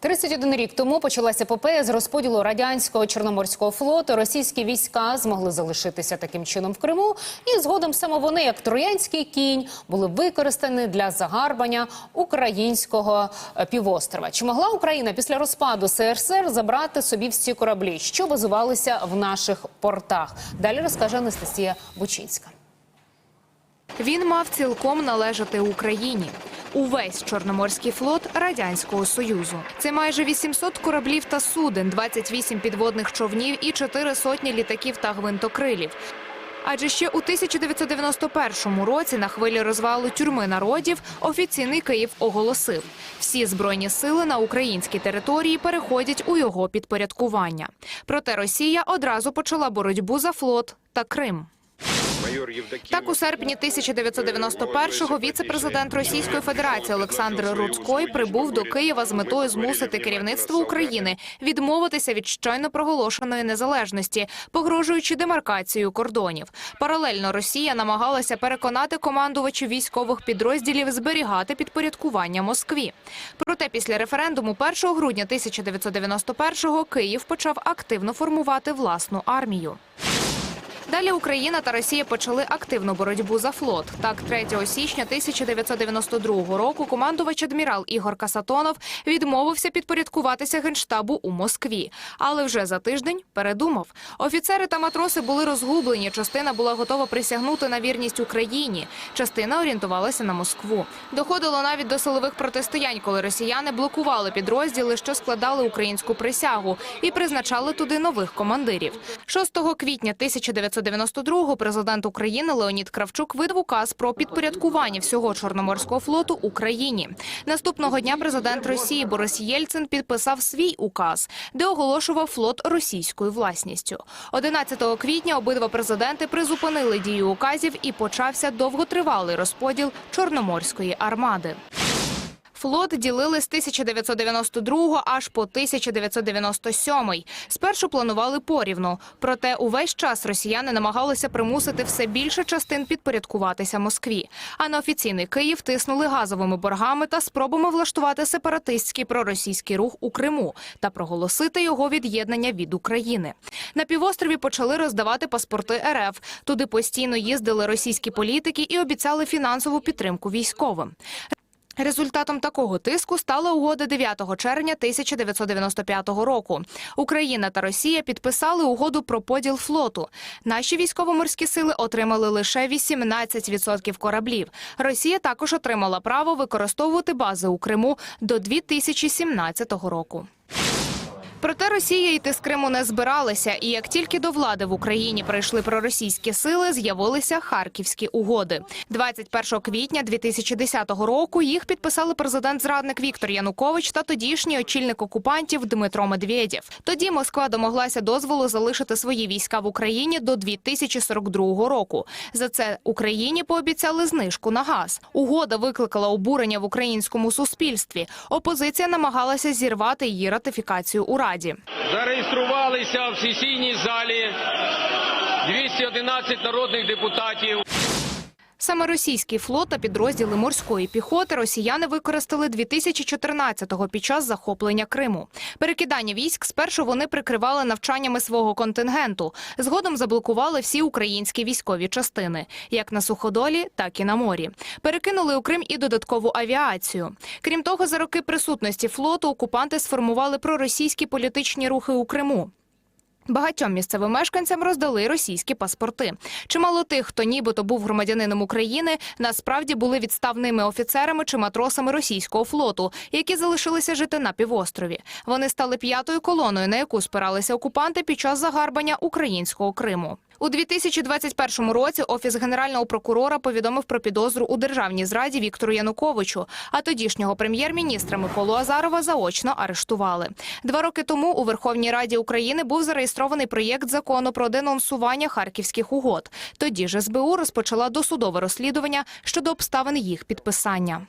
31 рік тому почалася епопея з розподілу радянського чорноморського флоту. Російські війська змогли залишитися таким чином в Криму, і згодом саме вони, як троянський кінь, були використані для загарбання українського е, півострова. Чи могла Україна після розпаду СРСР забрати собі всі кораблі, що базувалися в наших портах? Далі розкаже Анастасія Бучинська. Він мав цілком належати Україні. Увесь Чорноморський флот Радянського Союзу. Це майже 800 кораблів та суден, 28 підводних човнів і 4 сотні літаків та гвинтокрилів. Адже ще у 1991 році на хвилі розвалу тюрми народів офіційний Київ оголосив: всі збройні сили на українській території переходять у його підпорядкування. Проте Росія одразу почала боротьбу за флот та Крим. Так, у серпні 1991-го віце-президент Російської Федерації Олександр Руцькой прибув до Києва з метою змусити керівництво України відмовитися від щойно проголошеної незалежності, погрожуючи демаркацією кордонів. Паралельно Росія намагалася переконати командувачів військових підрозділів зберігати підпорядкування Москві. Проте після референдуму 1 грудня 1991-го Київ почав активно формувати власну армію. Далі Україна та Росія почали активну боротьбу за флот. Так, 3 січня 1992 року командувач адмірал Ігор Касатонов відмовився підпорядкуватися генштабу у Москві, але вже за тиждень передумав. Офіцери та матроси були розгублені. Частина була готова присягнути на вірність Україні. Частина орієнтувалася на Москву. Доходило навіть до силових протистоянь, коли росіяни блокували підрозділи, що складали українську присягу, і призначали туди нових командирів. 6 квітня 1992-го президент України Леонід Кравчук видав указ про підпорядкування всього Чорноморського флоту Україні. Наступного дня президент Росії Борис Єльцин підписав свій указ, де оголошував флот російською власністю. 11 квітня обидва президенти призупинили дію указів і почався довготривалий розподіл Чорноморської армади. Флот ділили з 1992 аж по 1997. Спершу планували порівну. Проте увесь час росіяни намагалися примусити все більше частин підпорядкуватися Москві. А на офіційний Київ тиснули газовими боргами та спробами влаштувати сепаратистський проросійський рух у Криму та проголосити його від'єднання від України. На півострові почали роздавати паспорти РФ. Туди постійно їздили російські політики і обіцяли фінансову підтримку військовим. Результатом такого тиску стала угода 9 червня 1995 року. Україна та Росія підписали угоду про поділ флоту. Наші військово-морські сили отримали лише 18% кораблів. Росія також отримала право використовувати бази у Криму до 2017 року. Проте Росія йти з Криму не збиралася, і як тільки до влади в Україні прийшли проросійські сили, з'явилися харківські угоди. 21 квітня 2010 року їх підписали президент-зрадник Віктор Янукович та тодішній очільник окупантів Дмитро Медведєв. Тоді Москва домоглася дозволу залишити свої війська в Україні до 2042 року. За це Україні пообіцяли знижку на газ. Угода викликала обурення в українському суспільстві. Опозиція намагалася зірвати її ратифікацію у Раді. Зареєструвалися в сесійній залі 211 народних депутатів. Саме російський флот та підрозділи морської піхоти росіяни використали 2014-го під час захоплення Криму. Перекидання військ спершу вони прикривали навчаннями свого контингенту. Згодом заблокували всі українські військові частини, як на суходолі, так і на морі. Перекинули у Крим і додаткову авіацію. Крім того, за роки присутності флоту окупанти сформували проросійські політичні рухи у Криму. Багатьом місцевим мешканцям роздали російські паспорти. Чимало тих, хто нібито був громадянином України, насправді були відставними офіцерами чи матросами російського флоту, які залишилися жити на півострові. Вони стали п'ятою колоною, на яку спиралися окупанти під час загарбання українського Криму. У 2021 році офіс генерального прокурора повідомив про підозру у державній зраді Віктору Януковичу. А тодішнього прем'єр-міністра Миколу Азарова заочно арештували. Два роки тому у Верховній Раді України був зареєстрований проєкт закону про денонсування харківських угод. Тоді ж СБУ розпочала досудове розслідування щодо обставин їх підписання.